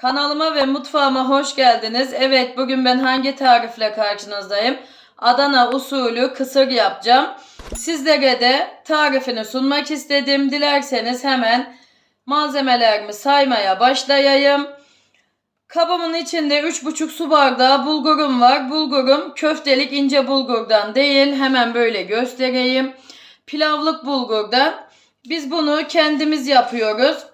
Kanalıma ve mutfağıma hoş geldiniz. Evet bugün ben hangi tarifle karşınızdayım? Adana usulü kısır yapacağım. Sizlere de tarifini sunmak istedim. Dilerseniz hemen malzemelerimi saymaya başlayayım. Kabımın içinde 3,5 su bardağı bulgurum var. Bulgurum köftelik ince bulgurdan değil. Hemen böyle göstereyim. Pilavlık bulgurdan. Biz bunu kendimiz yapıyoruz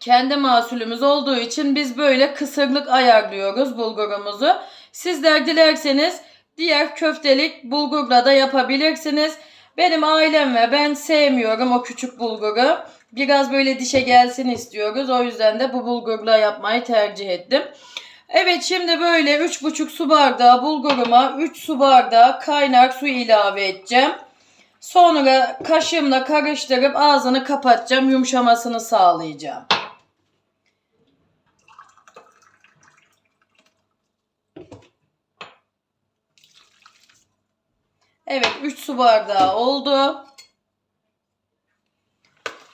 kendi mahsulümüz olduğu için biz böyle kısırlık ayarlıyoruz bulgurumuzu. Sizler dilerseniz diğer köftelik bulgurla da yapabilirsiniz. Benim ailem ve ben sevmiyorum o küçük bulguru. Biraz böyle dişe gelsin istiyoruz. O yüzden de bu bulgurla yapmayı tercih ettim. Evet şimdi böyle 3,5 su bardağı bulguruma 3 su bardağı kaynar su ilave edeceğim. Sonra kaşığımla karıştırıp ağzını kapatacağım. Yumuşamasını sağlayacağım. Evet 3 su bardağı oldu.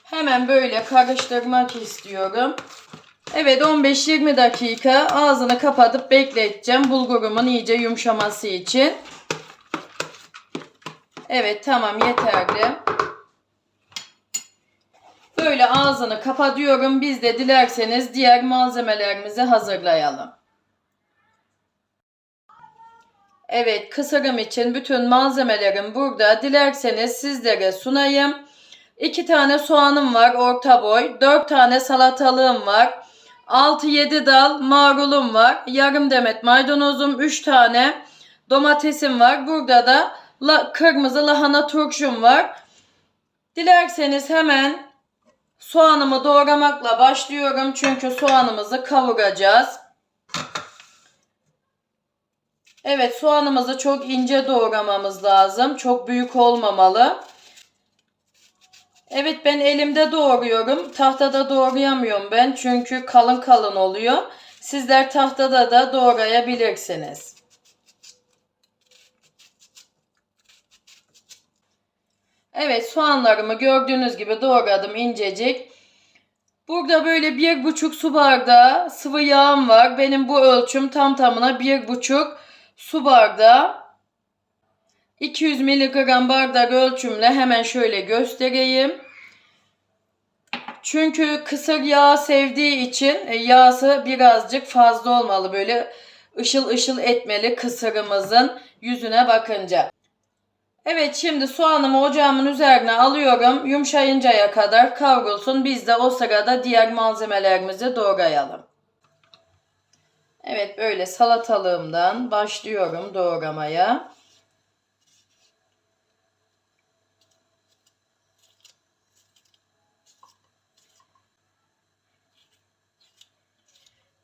Hemen böyle karıştırmak istiyorum. Evet 15-20 dakika ağzını kapatıp bekleteceğim. Bulgurumun iyice yumuşaması için. Evet tamam yeterli. Böyle ağzını kapatıyorum. Biz de dilerseniz diğer malzemelerimizi hazırlayalım. Evet kısırım için bütün malzemelerim burada. Dilerseniz sizlere sunayım. 2 tane soğanım var orta boy. 4 tane salatalığım var. 6-7 dal marulum var. Yarım demet maydanozum. 3 tane domatesim var. Burada da la, kırmızı lahana turşum var. Dilerseniz hemen soğanımı doğramakla başlıyorum. Çünkü soğanımızı kavuracağız. Evet soğanımızı çok ince doğramamız lazım. Çok büyük olmamalı. Evet ben elimde doğruyorum. Tahtada doğrayamıyorum ben. Çünkü kalın kalın oluyor. Sizler tahtada da doğrayabilirsiniz. Evet soğanlarımı gördüğünüz gibi doğradım incecik. Burada böyle bir buçuk su bardağı sıvı yağım var. Benim bu ölçüm tam tamına bir buçuk su bardağı 200 miligram bardak ölçümle hemen şöyle göstereyim. Çünkü kısır yağ sevdiği için e, yağsı birazcık fazla olmalı. Böyle ışıl ışıl etmeli kısırımızın yüzüne bakınca. Evet şimdi soğanımı ocağımın üzerine alıyorum. Yumuşayıncaya kadar kavrulsun. Biz de o sırada diğer malzemelerimizi doğrayalım. Evet böyle salatalığımdan başlıyorum doğramaya.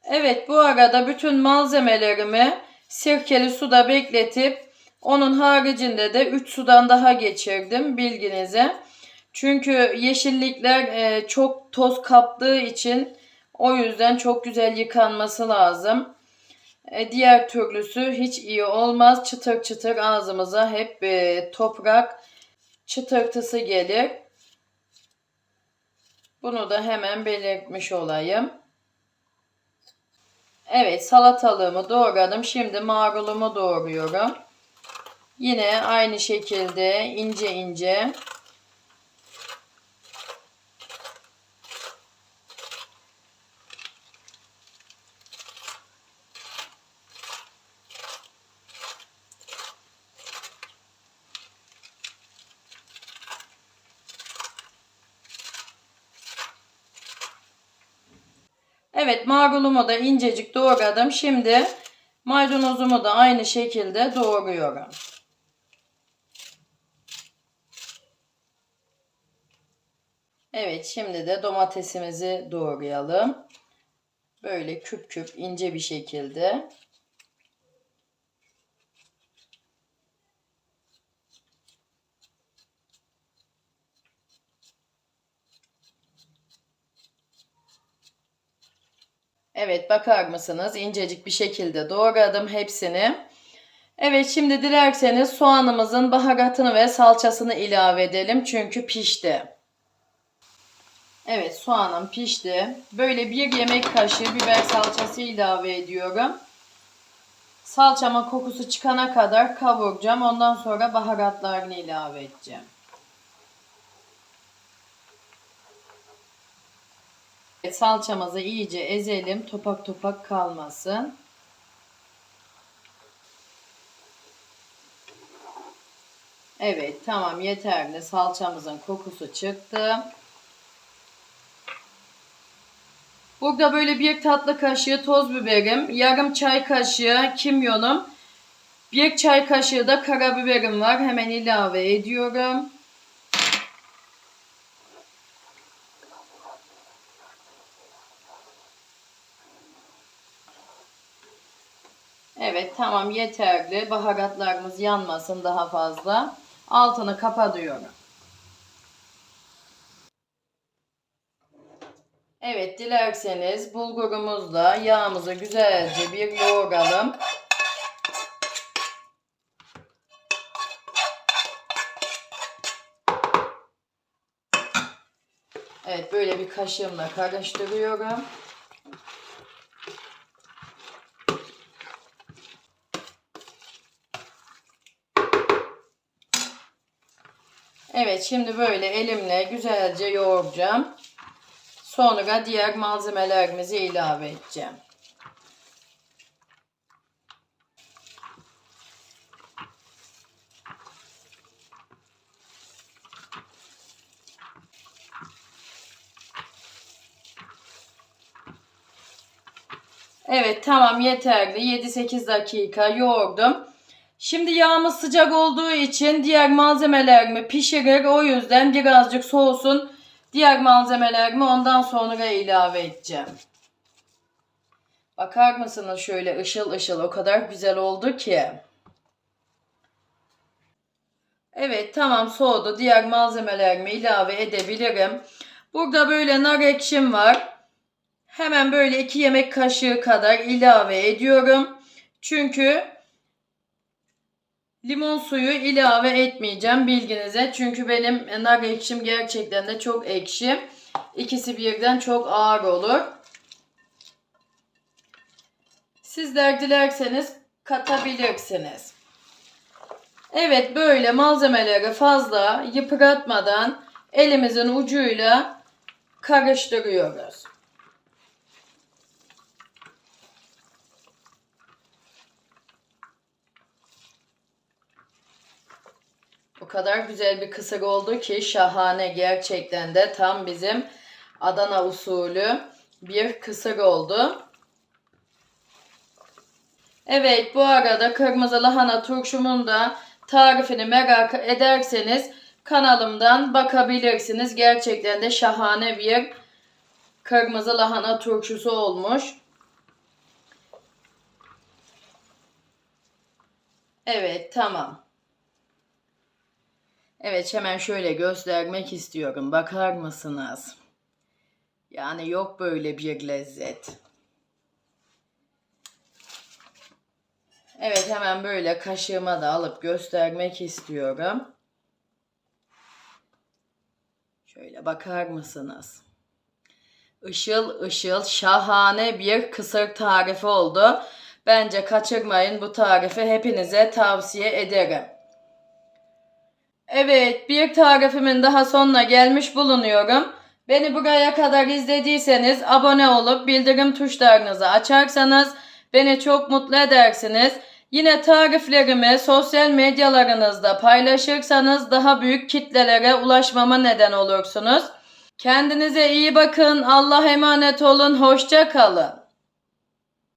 Evet bu arada bütün malzemelerimi sirkeli suda bekletip onun haricinde de 3 sudan daha geçirdim bilginize. Çünkü yeşillikler e, çok toz kaptığı için o yüzden çok güzel yıkanması lazım. E, diğer türlüsü hiç iyi olmaz. Çıtır çıtır ağzımıza hep e, toprak çıtırtısı gelir. Bunu da hemen belirtmiş olayım. Evet salatalığımı doğradım. Şimdi marulumu doğruyorum. Yine aynı şekilde ince ince Evet marulumu da incecik doğradım. Şimdi maydanozumu da aynı şekilde doğruyorum. Evet şimdi de domatesimizi doğrayalım. Böyle küp küp ince bir şekilde. Evet bakar mısınız? İncecik bir şekilde doğradım hepsini. Evet şimdi dilerseniz soğanımızın baharatını ve salçasını ilave edelim. Çünkü pişti. Evet soğanım pişti. Böyle bir yemek kaşığı biber salçası ilave ediyorum. Salçama kokusu çıkana kadar kavuracağım. Ondan sonra baharatlarını ilave edeceğim. Evet, salçamızı iyice ezelim. Topak topak kalmasın. Evet tamam yeterli. Salçamızın kokusu çıktı. Burada böyle bir tatlı kaşığı toz biberim, yarım çay kaşığı kimyonum, bir çay kaşığı da karabiberim var. Hemen ilave ediyorum. Evet tamam yeterli. Baharatlarımız yanmasın daha fazla. Altını kapatıyorum. Evet dilerseniz bulgurumuzla yağımızı güzelce bir yoğuralım. Evet böyle bir kaşığımla karıştırıyorum. Evet şimdi böyle elimle güzelce yoğuracağım. Sonra diğer malzemelerimizi ilave edeceğim. Evet tamam yeterli. 7-8 dakika yoğurdum. Şimdi yağımız sıcak olduğu için diğer malzemelerimi pişirir. O yüzden birazcık soğusun. Diğer malzemelerimi ondan sonra ilave edeceğim. Bakar mısınız şöyle ışıl ışıl o kadar güzel oldu ki. Evet tamam soğudu. Diğer malzemelerimi ilave edebilirim. Burada böyle nar ekşim var. Hemen böyle 2 yemek kaşığı kadar ilave ediyorum. Çünkü limon suyu ilave etmeyeceğim bilginize. Çünkü benim nar ekşim gerçekten de çok ekşi. İkisi birden çok ağır olur. Sizler dilerseniz katabilirsiniz. Evet böyle malzemeleri fazla yıpratmadan elimizin ucuyla karıştırıyoruz. Kadar güzel bir kısır oldu ki şahane gerçekten de tam bizim Adana usulü bir kısır oldu. Evet bu arada kırmızı lahana turşumun da tarifini merak ederseniz kanalımdan bakabilirsiniz. Gerçekten de şahane bir kırmızı lahana turşusu olmuş. Evet tamam. Evet hemen şöyle göstermek istiyorum. Bakar mısınız? Yani yok böyle bir lezzet. Evet hemen böyle kaşığıma da alıp göstermek istiyorum. Şöyle bakar mısınız? Işıl ışıl şahane bir kısır tarifi oldu. Bence kaçırmayın bu tarifi hepinize tavsiye ederim. Evet, bir tarifimin daha sonuna gelmiş bulunuyorum. Beni buraya kadar izlediyseniz abone olup bildirim tuşlarınızı açarsanız beni çok mutlu edersiniz. Yine tariflerimi sosyal medyalarınızda paylaşırsanız daha büyük kitlelere ulaşmama neden olursunuz. Kendinize iyi bakın. Allah emanet olun. Hoşça kalın.